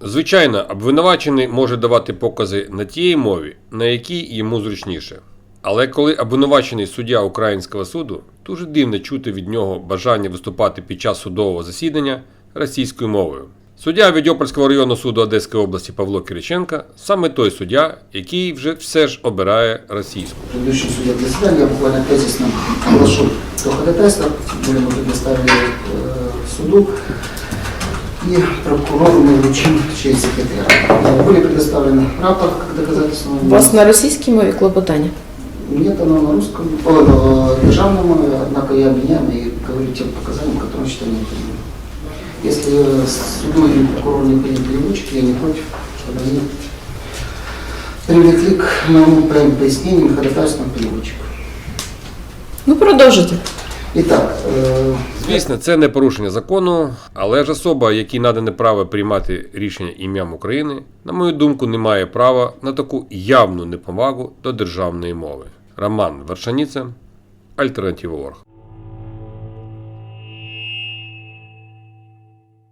Звичайно, обвинувачений може давати покази на тієї мові, на якій йому зручніше. Але коли обвинувачений суддя українського суду, дуже дивно чути від нього бажання виступати під час судового засідання російською мовою. Суддя Відьопольського районного суду Одеської області Павло Кириченко саме той суддя, який вже все ж обирає російську. Предыдущем суде заседания я буквально тезисно оглашу то ходатайство, были мы предоставили э, суду, и прокурору мы вручим через секретаря. Э, Были предоставлены рапорт как доказательство. У вас на російській мові клопотання? Нет, оно на русском, о, на державном, однако я обвиняем и говорю тем показаниям, которые считаю необходимым. Если э, суду или прокурор не приняли переводчик, я не против, чтобы они привлекли к моему прям пояснению ходатайством переводчика. Ну, Продовжуйте. так, е... Звісно, це не порушення закону, але ж особа, якій надане право приймати рішення ім'ям України, на мою думку, не має права на таку явну неповагу до державної мови. Роман Вершаніця, Альтернатива Орг.